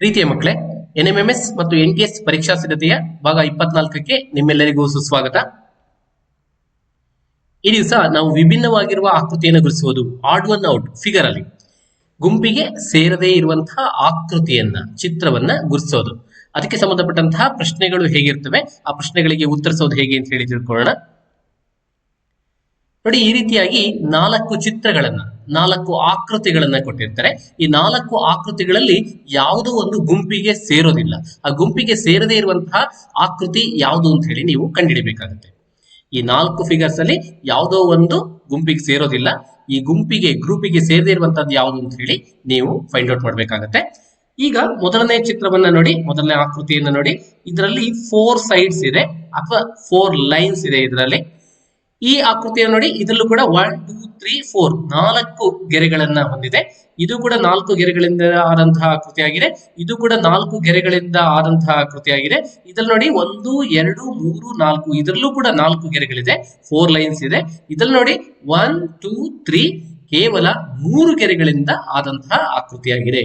ಪ್ರೀತಿಯ ಮಕ್ಕಳೇ ಎಸ್ ಮತ್ತು ಎನ್ ಟಿ ಎಸ್ ಪರೀಕ್ಷಾ ಸಿದ್ಧತೆಯ ಭಾಗ ಇಪ್ಪತ್ನಾಲ್ಕಕ್ಕೆ ನಿಮ್ಮೆಲ್ಲರಿಗೂ ಸುಸ್ವಾಗತ. ಈ ದಿವಸ ನಾವು ವಿಭಿನ್ನವಾಗಿರುವ ಆಕೃತಿಯನ್ನು ಗುರುಸುವುದು ಆಡ್ ಒನ್ ಔಟ್ ಫಿಗರ್ ಅಲ್ಲಿ. ಗುಂಪಿಗೆ ಸೇರದೇ ಇರುವಂತಹ ಆಕೃತಿಯನ್ನ, ಚಿತ್ರವನ್ನ ಗುರುಸೋದು ಅದಕ್ಕೆ ಸಂಬಂಧಪಟ್ಟಂತಹ ಪ್ರಶ್ನೆಗಳು ಹೇಗಿರ್ತವೆ, ಆ ಪ್ರಶ್ನೆಗಳಿಗೆ ಉತ್ತರಿಸೋದು ಹೇಗೆ ಅಂತ ಹೇಳಿ ತಿಳ್ಕೊಳ್ಳೋಣ. ನೋಡಿ, ಈ ರೀತಿಯಾಗಿ ನಾಲ್ಕು ಚಿತ್ರಗಳನ್ನ, ನಾಲ್ಕು ಆಕೃತಿಗಳನ್ನ ಕೊಟ್ಟಿರ್ತಾರೆ. ಈ ನಾಲ್ಕು ಆಕೃತಿಗಳಲ್ಲಿ ಯಾವುದೋ ಒಂದು ಗುಂಪಿಗೆ ಸೇರೋದಿಲ್ಲ. ಆ ಗುಂಪಿಗೆ ಸೇರದೇ ಇರುವಂತಹ ಆಕೃತಿ ಯಾವುದು ಅಂತ ಹೇಳಿ ನೀವು ಕಂಡುಹಿಡಿಬೇಕಾಗುತ್ತೆ. ಈ ನಾಲ್ಕು ಫಿಗರ್ಸ್ ಅಲ್ಲಿ ಯಾವುದೋ ಒಂದು ಗುಂಪಿಗೆ ಸೇರೋದಿಲ್ಲ. ಈ ಗುಂಪಿಗೆ, ಗ್ರೂಪಿಗೆ ಸೇರದೇ ಇರುವಂತದ್ದು ಯಾವುದು ಅಂತ ಹೇಳಿ ನೀವು ಫೈಂಡ್ ಔಟ್ ಮಾಡಬೇಕಾಗತ್ತೆ. ಈಗ ಮೊದಲನೇ ಚಿತ್ರವನ್ನ ನೋಡಿ, ಮೊದಲನೇ ಆಕೃತಿಯನ್ನ ನೋಡಿ. ಇದರಲ್ಲಿ ಫೋರ್ ಸೈಡ್ಸ್ ಇದೆ, ಅಥವಾ ಫೋರ್ ಲೈನ್ಸ್ ಇದೆ ಇದರಲ್ಲಿ. ಈ ಆಕೃತಿಯನ್ನು ನೋಡಿ, ಇದರಲ್ಲೂ ಕೂಡ ಒನ್ ಟೂ ತ್ರೀ ಫೋರ್ ನಾಲ್ಕು ಗೆರೆಗಳನ್ನ ಹೊಂದಿದೆ. ಇದು ಕೂಡ ನಾಲ್ಕು ಗೆರೆಗಳಿಂದ ಆದಂತಹ ಆಕೃತಿಯಾಗಿದೆ. ಇದು ಕೂಡ ನಾಲ್ಕು ಗೆರೆಗಳಿಂದ ಆದಂತಹ ಆಕೃತಿಯಾಗಿದೆ. ಇದ್ರಲ್ಲಿ ನೋಡಿ ಒಂದು, ಎರಡು, ಮೂರು, ನಾಲ್ಕು, ಇದರಲ್ಲೂ ಕೂಡ ನಾಲ್ಕು ಗೆರೆಗಳಿದೆ. ಫೋರ್ ಲೈನ್ಸ್ ಇದೆ. ಇದ್ರಲ್ಲಿ ನೋಡಿ ಒನ್ ಟೂ ತ್ರೀ ಕೇವಲ ಮೂರು ಗೆರೆಗಳಿಂದ ಆದಂತಹ ಆಕೃತಿಯಾಗಿದೆ.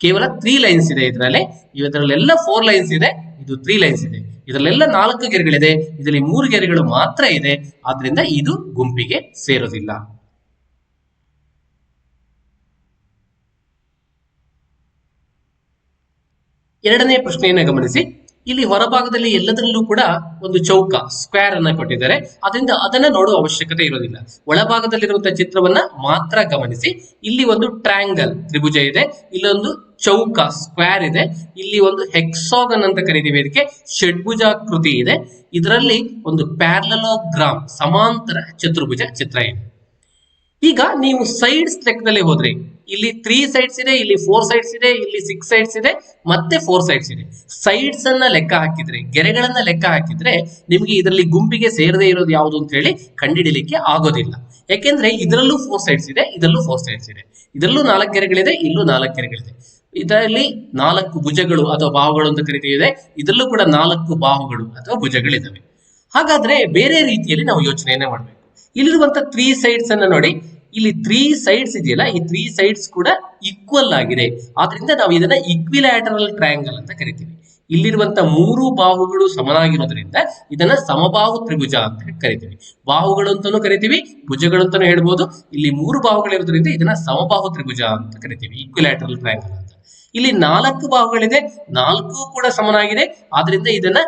ಕೇವಲ ತ್ರೀ ಲೈನ್ಸ್ ಇದೆ ಇದರಲ್ಲಿ. ಇವದರಲ್ಲೆಲ್ಲ ಫೋರ್ ಲೈನ್ಸ್ ಇದೆ. ಇದು ತ್ರೀ ಲೈನ್ಸ್ ಇದೆ. ಇದರಲ್ಲೆಲ್ಲ ನಾಲ್ಕು ಗೆರೆಗಳಿದೆ. ಇದರಲ್ಲಿ ಮೂರು ಗೆರೆಗಳು ಮಾತ್ರ ಇದೆ. ಆದ್ರಿಂದ ಇದು ಗುಂಪಿಗೆ ಸೇರೋದಿಲ್ಲ. ಎರಡನೇ ಪ್ರಶ್ನೆಯನ್ನು ಗಮನಿಸಿ. ಇಲ್ಲಿ ಹೊರಭಾಗದಲ್ಲಿ ಎಲ್ಲದರಲ್ಲೂ ಕೂಡ ಒಂದು ಚೌಕ ಸ್ಕ್ವೇರ್ ಅನ್ನ ಕೊಟ್ಟಿದ್ದಾರೆ. ಅದರಿಂದ ಅದನ್ನ ನೋಡುವ ಅವಶ್ಯಕತೆ ಇರೋದಿಲ್ಲ. ಒಳಭಾಗದಲ್ಲಿರುವಂತಹ ಚಿತ್ರವನ್ನ ಮಾತ್ರ ಗಮನಿಸಿ. ಇಲ್ಲಿ ಒಂದು ಟ್ರ್ಯಾಂಗಲ್ ತ್ರಿಭುಜ ಇದೆ. ಇಲ್ಲೊಂದು ಚೌಕ ಸ್ಕ್ವೇರ್ ಇದೆ. ಇಲ್ಲಿ ಒಂದು ಹೆಕ್ಸಾಗನ್ ಅಂತ ಕರಿತೀವಿ ಇದಕ್ಕೆ. ಷಡ್ಭುಜಾಕೃತಿ ಇದೆ. ಇದರಲ್ಲಿ ಒಂದು ಪ್ಯಾರಲೋಗ್ರಾಮ್ ಸಮಾಂತರ ಚತುರ್ಭುಜ ಚಿತ್ರ ಇದೆ. ಈಗ ನೀವು ಸೈಡ್ಸ್ ಲೆಕ್ಕದಲ್ಲಿ ಹೋದ್ರೆ ಇಲ್ಲಿ ತ್ರೀ ಸೈಡ್ಸ್ ಇದೆ, ಇಲ್ಲಿ ಫೋರ್ ಸೈಡ್ಸ್ ಇದೆ, ಇಲ್ಲಿ ಸಿಕ್ಸ್ ಸೈಡ್ಸ್ ಇದೆ, ಮತ್ತೆ ಫೋರ್ ಸೈಡ್ಸ್ ಇದೆ. ಸೈಡ್ಸ್ ಅನ್ನ ಲೆಕ್ಕ ಹಾಕಿದ್ರೆ, ಗೆರೆಗಳನ್ನ ಲೆಕ್ಕ ಹಾಕಿದ್ರೆ ನಿಮ್ಗೆ ಇದರಲ್ಲಿ ಗುಂಪಿಗೆ ಸೇರದೇ ಇರೋದು ಯಾವುದು ಅಂತ ಹೇಳಿ ಕಂಡಿಡಿಲಿಕ್ಕೆ ಆಗೋದಿಲ್ಲ. ಯಾಕೆಂದ್ರೆ ಇದರಲ್ಲೂ ಫೋರ್ ಸೈಡ್ಸ್ ಇದೆ, ಇದರಲ್ಲೂ ಫೋರ್ ಸೈಡ್ಸ್ ಇದೆ. ಇದರಲ್ಲೂ ನಾಲ್ಕು ಗೆರೆಗಳಿದೆ, ಇಲ್ಲೂ ನಾಲ್ಕು ಗೆರೆಗಳಿದೆ. ಇದರಲ್ಲಿ ನಾಲ್ಕು ಭುಜಗಳು ಅಥವಾ ಬಾಹುಗಳು ಅಂತ ಕರಿತೀವಿ, ಇದರಲ್ಲೂ ಕೂಡ ನಾಲ್ಕು ಬಾಹುಗಳು ಅಥವಾ ಭುಜಗಳಿದ್ದಾವೆ ಹಾಗಾದ್ರೆ ಬೇರೆ ರೀತಿಯಲ್ಲಿ ನಾವು ಯೋಚನೆಯನ್ನ ಮಾಡಬೇಕು. ಇಲ್ಲಿರುವಂತ ತ್ರೀ ಸೈಡ್ಸ್ ಅನ್ನ ನೋಡಿ ಇಲ್ಲಿ ತ್ರೀ ಸೈಡ್ಸ್ ಇದೆಯಲ್ಲ, ಈ ತ್ರೀ ಸೈಡ್ಸ್ ಕೂಡ ಈಕ್ವಲ್ ಆಗಿದೆ. ಆದ್ರಿಂದ ನಾವು ಇದನ್ನ ಇಕ್ವಿಲ್ಯಾಟರಲ್ ಟ್ರಯಾಂಗಲ್ ಅಂತ ಕರಿತೀವಿ. ಇಲ್ಲಿರುವಂತ ಮೂರು ಬಾಹುಗಳು ಸಮನಾಗಿರೋದ್ರಿಂದ ಇದನ್ನ ಸಮಬಾಹು ತ್ರಿಭುಜ ಅಂತ ಕರಿತೀವಿ. ಬಾಹುಗಳು ಅಂತಾನೂ ಕರಿತೀವಿ, ಭುಜಗಳು ಅಂತಾನೂ ಹೇಳ್ಬೋದು. ಇಲ್ಲಿ ಮೂರು ಬಾಹುಗಳಿರೋದ್ರಿಂದ ಇದನ್ನ ಸಮಬಾಹು ತ್ರಿಭುಜ ಅಂತ ಕರಿತೀವಿ ಇಕ್ವಿಲ್ಯಾಟರಲ್ ಟ್ರಯಾಂಗಲ್ ಅಂತ. ಇಲ್ಲಿ ನಾಲ್ಕು ಬಾಹುಗಳಿದೆ, ನಾಲ್ಕು ಕೂಡ ಸಮನಾಗಿದೆ. ಆದ್ರಿಂದ ಇದನ್ನ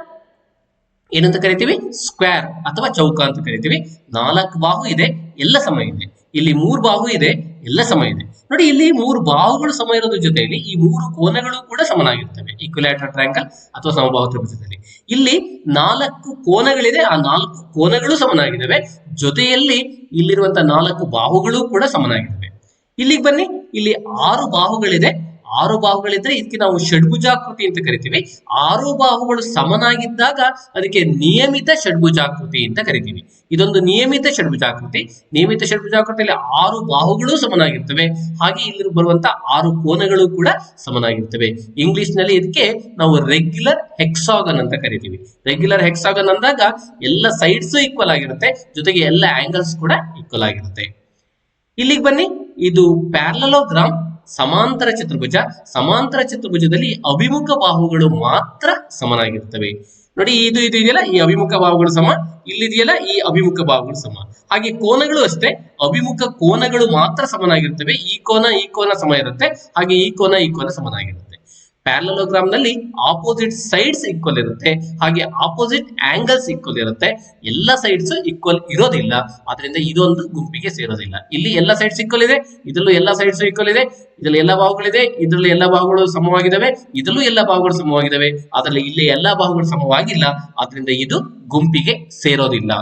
ಏನಂತ ಕರಿತೀವಿ? ಸ್ಕ್ವೇರ್ ಅಥವಾ ಚೌಕ ಅಂತ ಕರಿತೀವಿ. ನಾಲ್ಕು ಬಾಹು ಇದೆ, ಎಲ್ಲ ಸಮ ಇದೆ. ಇಲ್ಲಿ ಮೂರು ಬಾಹು ಇದೆ, ಎಲ್ಲ ಸಮ ಇದೆ. ನೋಡಿ, ಇಲ್ಲಿ ಮೂರು ಬಾಹುಗಳು ಸಮ ಇರೋದ್ರ ಜೊತೆಯಲ್ಲಿ ಈ ಮೂರು ಕೋನಗಳು ಕೂಡ ಸಮನಾಗಿರ್ತವೆ. ಈಕ್ವಲ್ಯಾಟರ್ ಟ್ರ್ಯಾಂಗಲ್ ಅಥವಾ ಸಮಬಾಹು ತ್ರಿಭುಜದಲ್ಲಿ. ಇಲ್ಲಿ ನಾಲ್ಕು ಕೋನಗಳಿದೆ, ಆ ನಾಲ್ಕು ಕೋನಗಳು ಸಮನಾಗಿದ್ದಾವೆ. ಜೊತೆಯಲ್ಲಿ ಇಲ್ಲಿರುವಂತಹ ನಾಲ್ಕು ಬಾಹುಗಳು ಕೂಡ ಸಮನಾಗಿದ್ದಾವೆ. ಇಲ್ಲಿಗೆ ಬನ್ನಿ, ಇಲ್ಲಿ ಆರು ಬಾಹುಗಳಿದೆ ಆರು ಬಾಹುಗಳಿದ್ರೆ ಇದಕ್ಕೆ ನಾವು ಷಡ್ಭುಜಾಕೃತಿ ಅಂತ ಕರಿತೀವಿ. ಆರು ಬಾಹುಗಳು ಸಮನಾಗಿದ್ದಾಗ ಅದಕ್ಕೆ ನಿಯಮಿತ ಷಡ್ಭುಜಾಕೃತಿ ಅಂತ ಕರಿತೀವಿ. ಇದೊಂದು ನಿಯಮಿತ ಷಡ್ಭುಜಾಕೃತಿ. ನಿಯಮಿತ ಷಡ್ಭುಜಾಕೃತಿಯಲ್ಲಿ ಆರು ಬಾಹುಗಳು ಸಮನಾಗಿರ್ತವೆ. ಹಾಗೆ ಇಲ್ಲಿ ಬರುವಂತ ಆರು ಕೋನಗಳು ಕೂಡ ಸಮನಾಗಿರ್ತವೆ. ಇಂಗ್ಲಿಷ್ನಲ್ಲಿ ಇದಕ್ಕೆ ನಾವು ರೆಗ್ಯುಲರ್ ಹೆಕ್ಸಾಗನ್ ಅಂತ ಕರಿತೀವಿ. ರೆಗ್ಯುಲರ್ ಹೆಕ್ಸಾಗನ್ ಅಂದಾಗ ಎಲ್ಲ ಸೈಡ್ಸ್ ಈಕ್ವಲ್ ಆಗಿರುತ್ತೆ. ಜೊತೆಗೆ ಎಲ್ಲ ಆಂಗಲ್ಸ್ ಕೂಡ ಈಕ್ವಲ್ ಆಗಿರುತ್ತೆ. ಇಲ್ಲಿಗೆ ಬನ್ನಿ. ಇದು ಪ್ಯಾರಲೋಗ್ರಾಮ್ ಸಮಾಂತರ ಚತುರ್ಭುಜ, ಸಮಾಂತರ ಚತುರ್ಭುಜದಲ್ಲಿ ಅಭಿಮುಖ ಬಾಹುಗಳು ಮಾತ್ರ ಸಮನಾಗಿರ್ತವೆ ನೋಡಿ, ಇದು ಇದು ಇದೆಯಲ್ಲ? ಈ ಅಭಿಮುಖ ಬಾಹುಗಳು ಸಮ, ಇಲ್ಲಿದೆಯಲ್ಲ? ಈ ಅಭಿಮುಖ ಬಾಹುಗಳು ಸಮ. ಹಾಗೆ ಕೋನಗಳು ಅಷ್ಟೇ, ಅಭಿಮುಖ ಕೋನಗಳು ಮಾತ್ರ ಸಮನಾಗಿರ್ತವೆ ಈ ಕೋನ ಈ ಕೋನ ಸಮ ಇರುತ್ತೆ. ಹಾಗೆ ಈ ಕೋನ ಈ ಕೋನ ಸಮನಾಗಿರುತ್ತೆ. ಪ್ಯಾರಲೋಗ್ರಾಮ್ನಲ್ಲಿ ಆಪೋಸಿಟ್ ಸೈಡ್ಸ್ ಈಕ್ವಲ್ ಇರುತ್ತೆ. ಹಾಗೆ ಆಪೋಸಿಟ್ ಆಂಗಲ್ಸ್ ಈಕ್ವಲ್ ಇರುತ್ತೆ. ಎಲ್ಲ ಸೈಡ್ಸ್ ಈಕ್ವಲ್ ಇರೋದಿಲ್ಲ. ಆದ್ರಿಂದ ಇದೊಂದು ಗುಂಪಿಗೆ ಸೇರೋದಿಲ್ಲ. ಇಲ್ಲಿ ಎಲ್ಲ ಸೈಡ್ಸ್ ಈಕ್ವಲ್ ಇದೆ, ಇದರಲ್ಲೂ ಎಲ್ಲ ಸೈಡ್ಸ್ ಈಕ್ವಲ್ ಇದೆ, ಇದರಲ್ಲಿ ಎಲ್ಲ ಬಾಹುಗಳಿದೆ ಇದರಲ್ಲಿ ಎಲ್ಲ ಬಾಹುಗಳು ಸಮವಾಗಿದ್ದಾವೆ, ಇದರಲ್ಲೂ ಎಲ್ಲ ಬಾಹುಗಳು ಸಮವಾಗಿದ್ದಾವೆ. ಅದರಲ್ಲಿ ಇಲ್ಲಿ ಎಲ್ಲ ಬಾಹುಗಳು ಸಮವಾಗಿಲ್ಲ. ಆದ್ರಿಂದ ಇದು ಗುಂಪಿಗೆ ಸೇರೋದಿಲ್ಲ.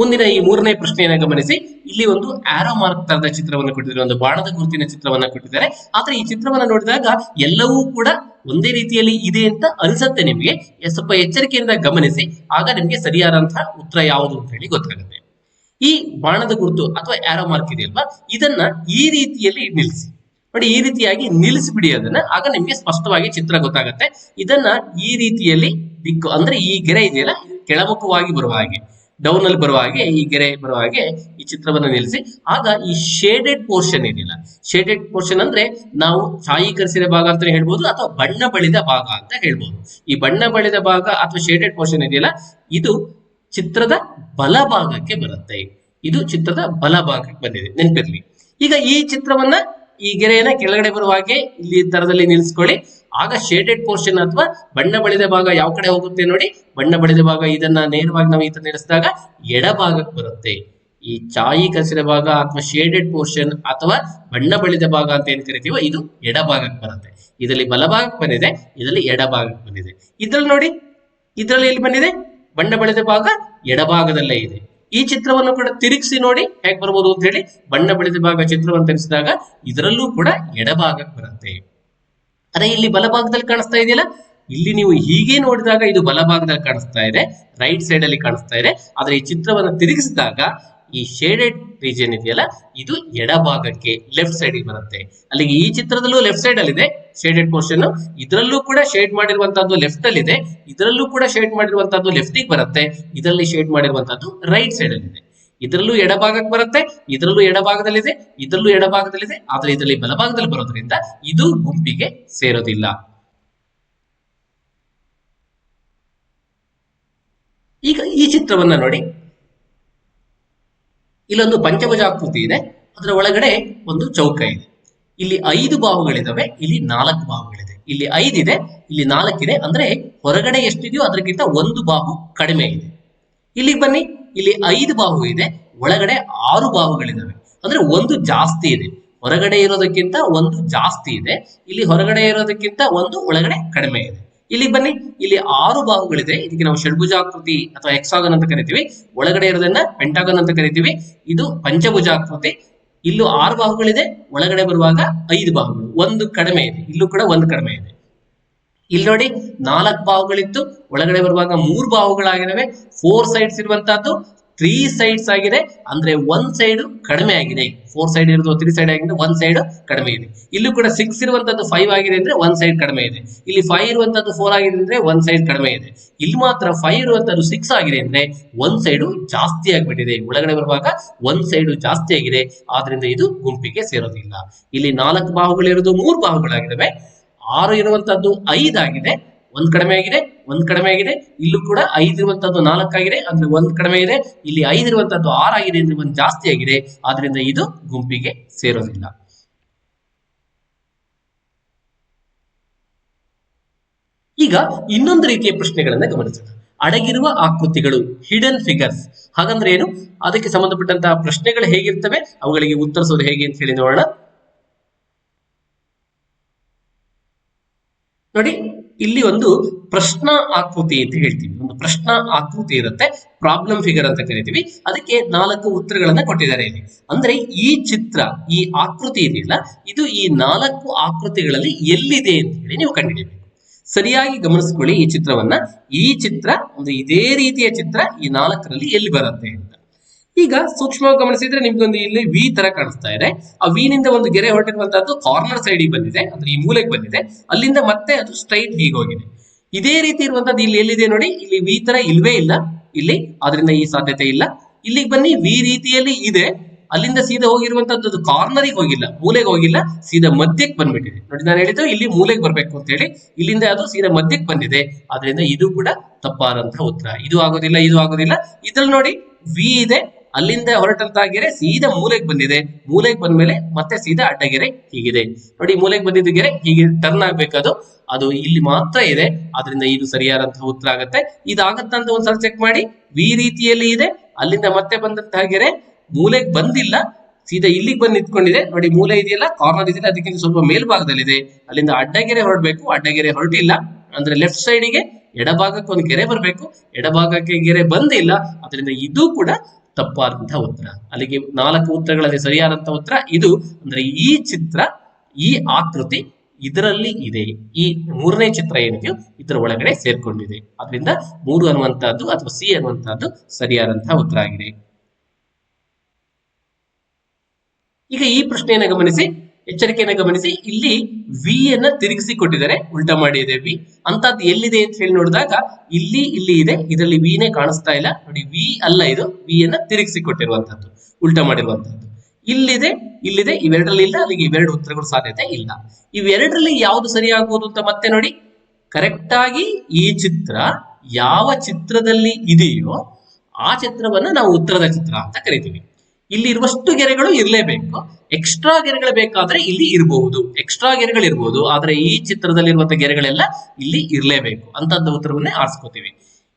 ಮುಂದಿನ ಈ ಮೂರನೇ ಪ್ರಶ್ನೆಯನ್ನ ಗಮನಿಸಿ, ಇಲ್ಲಿ ಒಂದು ಆರೋ ಮಾರ್ಕ್ ತರದ ಚಿತ್ರವನ್ನು ಕೊಟ್ಟಿದ್ದಾರೆ, ಒಂದು ಬಾಣದ ಗುರುತಿನ ಚಿತ್ರವನ್ನ ಕೊಟ್ಟಿದ್ದಾರೆ. ಆದ್ರೆ ಈ ಚಿತ್ರವನ್ನ ನೋಡಿದಾಗ ಎಲ್ಲವೂ ಕೂಡ ಒಂದೇ ರೀತಿಯಲ್ಲಿ ಇದೆ ಅಂತ ಅನಿಸುತ್ತೆ ನಿಮಗೆ. ಸ್ವಲ್ಪ ಎಚ್ಚರಿಕೆಯಿಂದ ಗಮನಿಸಿ, ಆಗ ನಿಮಗೆ ಸರಿಯಾದಂತಹ ಉತ್ತರ ಯಾವುದು ಅಂತ ಹೇಳಿ ಗೊತ್ತಾಗುತ್ತೆ. ಈ ಬಾಣದ ಗುರುತು ಅಥವಾ ಆರೋ ಮಾರ್ಕ್ ಇದೆಯಲ್ವಾ ಇದನ್ನ ಈ ರೀತಿಯಲ್ಲಿ ನಿಲ್ಲಿಸಿ. ನೋಡಿ, ಈ ರೀತಿಯಾಗಿ ನಿಲ್ಲಿಸಿಬಿಡಿ ಅದನ್ನ, ಆಗ ನಿಮಗೆ ಸ್ಪಷ್ಟವಾಗಿ ಚಿತ್ರ ಗೊತ್ತಾಗುತ್ತೆ. ಇದನ್ನ ಈ ರೀತಿಯಲ್ಲಿ ದಿಕ್ಕು, ಅಂದ್ರೆ ಈ ಗೆರೆ ಇದೆಯಲ್ಲ, ಕೆಳಮುಖವಾಗಿ ಬರುವ ಹಾಗೆ. ಡೌನ್ ಅಲ್ಲಿ ಬರುವ ಹಾಗೆ, ಈ ಗೆರೆ ಬರುವ ಹಾಗೆ ಈ ಚಿತ್ರವನ್ನು ನಿಲ್ಲಿಸಿ. ಆಗ ಈ ಶೇಡೆಡ್ ಪೋರ್ಷನ್ ಏನಿಲ್ಲ. ಶೇಡೆಡ್ ಪೋರ್ಷನ್ ಅಂದ್ರೆ ನಾವು ಛಾಯೀಕರಿಸಿದ ಭಾಗ ಅಂತ ಹೇಳ್ಬೋದು ಅಥವಾ ಬಣ್ಣ ಬಳಿದ ಭಾಗ ಅಂತ ಹೇಳ್ಬೋದು. ಈ ಬಣ್ಣ ಬಳಿದ ಭಾಗ ಅಥವಾ ಶೇಡೆಡ್ ಪೋರ್ಷನ್ ಇದೆಯಲ್ಲ ಇದು ಚಿತ್ರದ ಬಲಭಾಗಕ್ಕೆ ಬರುತ್ತೆ. ಇದು ಚಿತ್ರದ ಬಲಭಾಗಕ್ಕೆ ಬಂದಿದೆ. ನೆನಪಿರ್ಲಿ. ಈಗ ಈ ಚಿತ್ರವನ್ನ ಈ ಗೆರೆಯನ್ನ ಕೆಳಗಡೆ ಬರುವ ಹಾಗೆ ಇಲ್ಲಿ ತರದಲ್ಲಿ ನಿಲ್ಲಿಸ್ಕೊಳ್ಳಿ ಆಗ ಶೇಡೆಡ್ ಪೋರ್ಷನ್ ಅಥವಾ ಬಣ್ಣ ಬಳಿದ ಭಾಗ ಯಾವ ಕಡೆ ಹೋಗುತ್ತೆ ನೋಡಿ? ಬಣ್ಣ ಬಳಿದ ಭಾಗ ಇದನ್ನ ನೇರವಾಗಿ ನಾವು ಇದನ್ನ ಇರಿಸಿದಾಗ ಎಡಭಾಗಕ್ಕೆ ಬರುತ್ತೆ. ಈ ಛಾಯೀಕರಿಸಿದ ಭಾಗ ಅಥವಾ ಶೇಡೆಡ್ ಪೋರ್ಷನ್ ಅಥವಾ ಬಣ್ಣ ಬಳಿದ ಭಾಗ ಅಂತ ಏನ್ ಕರಿತೀವೋ ಇದು ಎಡಭಾಗಕ್ಕೆ ಬರುತ್ತೆ. ಇದರಲ್ಲಿ ಬಲಭಾಗಕ್ಕೆ ಬಂದಿದೆ, ಇದರಲ್ಲಿ ಎಡಭಾಗಕ್ಕೆ ಬಂದಿದೆ. ಇದ್ರಲ್ಲಿ ನೋಡಿ, ಇದರಲ್ಲಿ ಎಲ್ಲಿ ಬಂದಿದೆ? ಬಣ್ಣ ಬಳಿದ ಭಾಗ ಎಡಭಾಗದಲ್ಲೇ ಇದೆ. ಈ ಚಿತ್ರವನ್ನು ಕೂಡ ತಿರುಗಿಸಿ ನೋಡಿ, ಹೇಗೆ ಬರ್ಬೋದು ಅಂತ ಹೇಳಿ. ಬಣ್ಣ ಬಳಿದ ಭಾಗ ಚಿತ್ರವನ್ನು ತಿರುಗಿಸಿದಾಗ ಇದರಲ್ಲೂ ಕೂಡ ಎಡಭಾಗಕ್ಕೆ ಬರುತ್ತೆ. ಅದೇ ಇಲ್ಲಿ ಬಲಭಾಗದಲ್ಲಿ ಕಾಣಿಸ್ತಾ ಇದೆಯಲ್ಲ? ಇಲ್ಲಿ ನೀವು ಹೀಗೆ ನೋಡಿದಾಗ ಇದು ಬಲಭಾಗದಲ್ಲಿ ಕಾಣಿಸ್ತಾ ಇದೆ ರೈಟ್ ಸೈಡ್ ಅಲ್ಲಿ ಕಾಣಿಸ್ತಾ ಇದೆ. ಆದ್ರೆ ಈ ಚಿತ್ರವನ್ನು ತಿರುಗಿಸಿದಾಗ ಈ ಶೇಡೆಡ್ ರೀಜನ್ ಇದೆಯಲ್ಲ, ಇದು ಎಡಭಾಗಕ್ಕೆ ಲೆಫ್ಟ್ ಸೈಡ್ ಬರುತ್ತೆ. ಅಲ್ಲಿಗೆ ಈ ಚಿತ್ರದಲ್ಲೂ ಲೆಫ್ಟ್ ಸೈಡ್ ಅಲ್ಲಿ ಇದೆ ಶೇಡೆಡ್ ಪೋರ್ಷನ್ ಇದರಲ್ಲೂ ಕೂಡ ಶೇಡ್ ಮಾಡಿರುವಂತಹದ್ದು ಲೆಫ್ಟ್ ಅಲ್ಲಿ ಇದೆ ಇದರಲ್ಲೂ ಕೂಡ ಶೇಡ್ ಮಾಡಿರುವಂತಹದ್ದು ಲೆಫ್ಟಿಗೆ ಬರುತ್ತೆ, ಇದರಲ್ಲಿ ಶೇಡ್ ಮಾಡಿರುವಂತಹದ್ದು ರೈಟ್ ಸೈಡ್ ಅಲ್ಲಿ ಇದೆ ಇದರಲ್ಲೂ ಎಡಭಾಗಕ್ಕೆ ಬರುತ್ತೆ, ಇದರಲ್ಲೂ ಎಡಭಾಗದಲ್ಲಿದೆ ಇದರಲ್ಲೂ ಎಡಭಾಗದಲ್ಲಿದೆ, ಆದ್ರೆ ಇದರಲ್ಲಿ ಬಲಭಾಗದಲ್ಲಿ ಬರೋದ್ರಿಂದ ಇದು ಗುಂಪಿಗೆ ಸೇರೋದಿಲ್ಲ. ಈಗ ಈ ಚಿತ್ರವನ್ನ ನೋಡಿ. ಇಲ್ಲೊಂದು ಪಂಚಭುಜಾಕೃತಿ ಇದೆ, ಅದರ ಒಳಗಡೆ ಒಂದು ಚೌಕ ಇದೆ. ಇಲ್ಲಿ ಐದು ಬಾಹುಗಳಿದಾವೆ, ಇಲ್ಲಿ ನಾಲ್ಕು ಬಾಹುಗಳಿದೆ. ಇಲ್ಲಿ ಐದಿದೆ ಇಲ್ಲಿ ನಾಲ್ಕಿದೆ, ಅಂದ್ರೆ ಹೊರಗಡೆ ಎಷ್ಟಿದೆಯೋ ಅದಕ್ಕಿಂತ ಒಂದು ಬಾಹು ಕಡಿಮೆ ಇದೆ. ಇಲ್ಲಿಗೆ ಬನ್ನಿ. ಇಲ್ಲಿ ಐದು ಬಾಹು ಇದೆ, ಒಳಗಡೆ ಆರು ಬಾಹುಗಳಿದಾವೆ. ಅಂದ್ರೆ ಒಂದು ಜಾಸ್ತಿ ಇದೆ. ಹೊರಗಡೆ ಇರೋದಕ್ಕಿಂತ ಒಂದು ಜಾಸ್ತಿ ಇದೆ. ಇಲ್ಲಿ ಹೊರಗಡೆ ಇರೋದಕ್ಕಿಂತ ಒಂದು, ಒಳಗಡೆ ಕಡಿಮೆ ಇದೆ. ಇಲ್ಲಿ ಬನ್ನಿ, ಇಲ್ಲಿ ಆರು ಬಾಹುಗಳಿದೆ. ಇದಕ್ಕೆ ನಾವು ಷಡ್ಭುಜಾಕೃತಿ ಅಥವಾ ಎಕ್ಸಾಗನ್ ಅಂತ ಕರಿತೀವಿ. ಒಳಗಡೆ ಇರೋದನ್ನ ಪೆಂಟಾಗನ್ ಅಂತ ಕರಿತೀವಿ. ಇದು ಪಂಚಭುಜಾಕೃತಿ. ಇಲ್ಲೂ ಆರು ಬಾಹುಗಳಿದೆ, ಒಳಗಡೆ ಬರುವಾಗ ಐದು ಬಾಹುಗಳು. ಒಂದು ಕಡಿಮೆ ಇದೆ. ಇಲ್ಲೂ ಕೂಡ ಒಂದು ಕಡಿಮೆ ಇದೆ. ಇಲ್ಲಿ ನೋಡಿ, ನಾಲ್ಕು ಬಾಹುಗಳಿತ್ತು. ಒಳಗಡೆ ಬರುವಾಗ ಮೂರು ಬಾಹುಗಳಾಗಿದ್ದಾವೆ ಫೋರ್ ಸೈಡ್ಸ್ ಇರುವಂತಹದ್ದು ತ್ರೀ ಸೈಡ್ಸ್ ಆಗಿದೆ. ಅಂದ್ರೆ ಒನ್ ಸೈಡ್ ಕಡಿಮೆ ಆಗಿದೆ. ಫೋರ್ ಸೈಡ್ ಇರೋದು ತ್ರೀ ಸೈಡ್ ಆಗಿದೆ. ಒನ್ ಸೈಡ್ ಕಡಿಮೆ ಇದೆ. ಇಲ್ಲೂ ಕೂಡ ಸಿಕ್ಸ್ ಇರುವಂತದ್ದು ಫೈವ್ ಆಗಿದೆ ಅಂದ್ರೆ ಒನ್ ಸೈಡ್ ಕಡಿಮೆ ಇದೆ. ಇಲ್ಲಿ ಫೈವ್ ಇರುವಂತದ್ದು ಫೋರ್ ಆಗಿದೆ ಅಂದ್ರೆ ಒನ್ ಸೈಡ್ ಕಡಿಮೆ ಇದೆ. ಇಲ್ಲಿ ಮಾತ್ರ ಫೈವ್ ಇರುವಂತದ್ದು ಸಿಕ್ಸ್ ಆಗಿದೆ ಅಂದ್ರೆ ಒನ್ ಸೈಡ್ ಜಾಸ್ತಿ ಆಗ್ಬಿಟ್ಟಿದೆ. ಒಳಗಡೆ ಬರುವಾಗ ಒನ್ ಸೈಡ್ ಜಾಸ್ತಿ ಆಗಿದೆ. ಆದ್ರಿಂದ ಇದು ಗುಂಪಿಗೆ ಸೇರೋದಿಲ್ಲ. ಇಲ್ಲಿ ನಾಲ್ಕು ಬಾಹುಗಳಿರೋದು ಮೂರು ಬಾಹುಗಳಾಗಿದ್ದಾವೆ ಆರು ಇರುವಂತದ್ದು ಐದಾಗಿದೆ ಒಂದ್ ಕಡಿಮೆ ಆಗಿದೆ. ಒಂದ್ ಕಡಿಮೆ ಆಗಿದೆ, ಇಲ್ಲೂ ಕೂಡ ಐದಿರುವಂತದ್ದು ನಾಲ್ಕಾಗಿದೆ ಅಂದ್ರೆ ಒಂದ್ ಕಡಿಮೆ ಇದೆ, ಇಲ್ಲಿ ಐದಿರುವಂತದ್ದು ಆರಾಗಿದೆ ಅಂದ್ರೆ ಒಂದ್ ಜಾಸ್ತಿ ಆಗಿದೆ, ಆದ್ರಿಂದ ಇದು ಗುಂಪಿಗೆ ಸೇರೋದಿಲ್ಲ. ಈಗ ಇನ್ನೊಂದು ರೀತಿಯ ಪ್ರಶ್ನೆಗಳನ್ನ ಗಮನಿಸೋಣ. ಅಡಗಿರುವ ಆಕೃತಿಗಳು ಹಿಡನ್ ಫಿಗರ್ಸ್ ಹಾಗಂದ್ರೆ ಏನು? ಅದಕ್ಕೆ ಸಂಬಂಧಪಟ್ಟಂತಹ ಪ್ರಶ್ನೆಗಳು ಹೇಗಿರ್ತವೆ? ಅವುಗಳಿಗೆ ಉತ್ತರಿಸೋದು ಹೇಗೆ ಅಂತ ಹೇಳಿ ನೋಡೋಣ. ನೋಡಿ ಇಲ್ಲಿ ಒಂದು ಪ್ರಶ್ನಾ ಆಕೃತಿ ಅಂತ ಹೇಳ್ತೀವಿ. ಒಂದು ಪ್ರಶ್ನಾ ಆಕೃತಿ ಇರುತ್ತೆ ಪ್ರಾಬ್ಲಮ್ ಫಿಗರ್ ಅಂತ ಕರಿತೀವಿ. ಅದಕ್ಕೆ ನಾಲ್ಕು ಉತ್ತರಗಳನ್ನ ಕೊಟ್ಟಿದ್ದಾರೆ ಇಲ್ಲಿ. ಅಂದ್ರೆ ಈ ಚಿತ್ರ, ಈ ಆಕೃತಿ ಇದೆಯಲ್ಲ, ಇದು ಈ ನಾಲ್ಕು ಆಕೃತಿಗಳಲ್ಲಿ ಎಲ್ಲಿದೆ ಅಂತ ಹೇಳಿ ನೀವು ಕಂಡುಹಿಡಿಯಬೇಕು ಸರಿಯಾಗಿ ಗಮನಿಸ್ಕೊಳ್ಳಿ ಈ ಚಿತ್ರವನ್ನ. ಈ ಚಿತ್ರ ಒಂದು ಇದೇ ರೀತಿಯ ಚಿತ್ರ ಈ ನಾಲ್ಕರಲ್ಲಿ ಎಲ್ಲಿ ಬರುತ್ತೆ ಅಂತ. ಈಗ ಸೂಕ್ಷ್ಮವಾಗಿ ಗಮನಿಸಿದ್ರೆ ನಿಮ್ಗೊಂದು ಇಲ್ಲಿ ವಿ ತರ ಕಾಣಿಸ್ತಾ ಇದೆ. ಆ ವಿ ನಿಂದ ಒಂದು ಗೆರೆ ಹೊರಟಿರುವಂತಹದ್ದು ಕಾರ್ನರ್ ಸೈಡ್ ಬಂದಿದೆ. ಅಂದ್ರೆ ಈ ಮೂಲೆಗೆ ಬಂದಿದೆ. ಅಲ್ಲಿಂದ ಮತ್ತೆ ಅದು ಸ್ಟ್ರೈಟ್ ಹೀಗೆ ಹೋಗಿದೆ. ಇದೇ ರೀತಿ ಇರುವಂತದ್ದು ಇಲ್ಲಿ ಎಲ್ಲಿದೆ ನೋಡಿ? ಇಲ್ಲಿ ವಿ ತರ ಇಲ್ವೇ ಇಲ್ಲ. ಇಲ್ಲಿ ಅದರಿಂದ ಈ ಸಾಧ್ಯತೆ ಇಲ್ಲ. ಇಲ್ಲಿಗೆ ಬನ್ನಿ ವಿ ರೀತಿಯಲ್ಲಿ ಇದೆ. ಅಲ್ಲಿಂದ ಸೀದಾ ಹೋಗಿರುವಂತದ್ದು ಕಾರ್ನರಿಗೆ ಹೋಗಿಲ್ಲ, ಮೂಲೆಗೆ ಹೋಗಿಲ್ಲ, ಸೀದಾ ಮಧ್ಯಕ್ಕೆ ಬಂದ್ಬಿಟ್ಟಿದೆ. ನೋಡಿ ನಾನು ಹೇಳಿದ್ದು ಇಲ್ಲಿ ಮೂಲೆಗೆ ಬರ್ಬೇಕು ಅಂತ ಹೇಳಿ, ಇಲ್ಲಿಂದ ಅದು ಸೀದಾ ಮಧ್ಯಕ್ಕೆ ಬಂದಿದೆ. ಆದ್ರಿಂದ ಇದು ಕೂಡ ತಪ್ಪಾದಂತಹ ಉತ್ತರ. ಇದು ಆಗೋದಿಲ್ಲ ಇದು ಆಗೋದಿಲ್ಲ. ಇದ್ರಲ್ಲಿ ನೋಡಿ ವಿ ಇದೆ ಅಲ್ಲಿಂದ ಹೊರಟಂತಹ ಗೆರೆ ಸೀದಾ ಮೂಲೆಗೆ ಬಂದಿದೆ. ಮೂಲೆಗೆ ಬಂದ್ಮೇಲೆ ಮತ್ತೆ ಸೀದಾ ಅಡ್ಡಗೆರೆ ಹೀಗಿದೆ. ನೋಡಿ, ಮೂಲೆಗೆ ಬಂದಿದ್ದ ಗೆರೆ ಹೀಗೆ ಟರ್ನ್ ಆಗ್ಬೇಕದು ಅದು ಇಲ್ಲಿ ಮಾತ್ರ ಇದೆ. ಆದ್ರಿಂದ ಇದು ಸರಿಯಾದಂತಹ ಉತ್ತರ ಆಗತ್ತೆ. ಇದಾಗತ್ತ ಅಂತ ಒಂದ್ಸಲ ಚೆಕ್ ಮಾಡಿ. ವಿ ರೀತಿಯಲ್ಲಿ ಇದೆ. ಅಲ್ಲಿಂದ ಮತ್ತೆ ಬಂದಂತಹ ಗೆರೆ ಮೂಲೆಗೆ ಬಂದಿಲ್ಲ. ಸೀದಾ ಇಲ್ಲಿಗೆ ಬಂದು ನಿಂತ್ಕೊಂಡಿದೆ. ನೋಡಿ, ಮೂಲೆ ಇದೆಯಲ್ಲ? ಕಾರ್ನರ್ ಇದೆಯಲ್ಲ? ಅದಕ್ಕಿಂತ ಸ್ವಲ್ಪ ಮೇಲ್ಭಾಗದಲ್ಲಿದೆ. ಅಲ್ಲಿಂದ ಅಡ್ಡಗೆರೆ ಹೊರಡ್ಬೇಕು. ಅಡ್ಡಗೆರೆ ಹೊರಟಿಲ್ಲ. ಅಂದ್ರೆ ಲೆಫ್ಟ್ ಸೈಡಿಗೆ ಎಡಭಾಗಕ್ಕೆ ಒಂದು ಗೆರೆ ಬರಬೇಕು. ಎಡಭಾಗಕ್ಕೆ ಗೆರೆ ಬಂದಿಲ್ಲ. ಅದರಿಂದ ಇದು ಕೂಡ ತಪ್ಪಾದಂತಹ ಉತ್ತರ. ಅಲ್ಲಿಗೆ ನಾಲ್ಕು ಉತ್ತರಗಳಲ್ಲಿ ಸರಿಯಾದಂತಹ ಉತ್ತರ ಇದು ಅಂದ್ರೆ ಈ ಚಿತ್ರ, ಈ ಆಕೃತಿ ಇದರಲ್ಲಿ ಇದೆ. ಈ ಮೂರನೇ ಚಿತ್ರ ಏನಿದೆಯೋ ಇದರ ಒಳಗಡೆ ಸೇರ್ಕೊಂಡಿದೆ. ಅದರಿಂದ ಮೂರು ಅನ್ನುವಂತಹದ್ದು ಅಥವಾ ಸಿ ಅನ್ನುವಂತಹದ್ದು ಸರಿಯಾದಂತಹ ಉತ್ತರ ಆಗಿದೆ. ಈಗ ಈ ಪ್ರಶ್ನೆಯನ್ನು ಗಮನಿಸಿ. ಎಚ್ಚರಿಕೆಯನ್ನು ಗಮನಿಸಿ. ಇಲ್ಲಿ ವಿ ಅನ್ನ ತಿರುಗಿಸಿ ಕೊಟ್ಟಿದ್ದಾರೆ ಉಲ್ಟಾ ಮಾಡಿ ಇದೆ ವಿ ಅಂತದ್ದು ಎಲ್ಲಿದೆ ಅಂತ ಹೇಳಿ ನೋಡಿದಾಗ ಇಲ್ಲಿ ಇಲ್ಲಿ ಇದೆ. ಇದರಲ್ಲಿ ವಿನೇ ಕಾಣಿಸ್ತಾ ಇಲ್ಲ. ನೋಡಿ ವಿ ಅಲ್ಲ ಇದು. ವಿ ಅನ್ನ ತಿರುಗಿಸಿ ಕೊಟ್ಟಿರುವಂತದ್ದು ಉಲ್ಟಾ ಮಾಡಿರುವಂತಹದ್ದು ಇಲ್ಲಿದೆ ಇಲ್ಲಿದೆ. ಇವೆರಡರಲ್ಲಿ ಇಲ್ಲ. ಅಲ್ಲಿಗೆ ಇವೆರಡು ಉತ್ತರಗಳು ಸಾಧ್ಯತೆ ಇಲ್ಲ. ಇವೆರಡರಲ್ಲಿ ಯಾವುದು ಸರಿಯಾಗುವುದು ಅಂತ ಮತ್ತೆ ನೋಡಿ. ಕರೆಕ್ಟ್ ಆಗಿ ಈ ಚಿತ್ರ ಯಾವ ಚಿತ್ರದಲ್ಲಿ ಇದೆಯೋ ಆ ಚಿತ್ರವನ್ನ ನಾವು ಉತ್ತರದ ಚಿತ್ರ ಅಂತ ಕರಿತೀವಿ. ಇಲ್ಲಿ ಇರುವಷ್ಟು ಗೆರೆಗಳು ಇರಲೇಬೇಕು. ಎಕ್ಸ್ಟ್ರಾ ಗೆರೆಗಳು ಬೇಕಾದ್ರೆ ಇಲ್ಲಿ ಇರಬಹುದು ಎಕ್ಸ್ಟ್ರಾ ಗೆರೆಗಳು ಇರಬಹುದು ಆದ್ರೆ ಈ ಚಿತ್ರದಲ್ಲಿರುವಂತಹ ಗೆರೆಗಳೆಲ್ಲ ಇಲ್ಲಿ ಇರಲೇಬೇಕು ಅಂತ ಉತ್ತರವನ್ನೇ ಆರಿಸ್ಕೋತೀವಿ.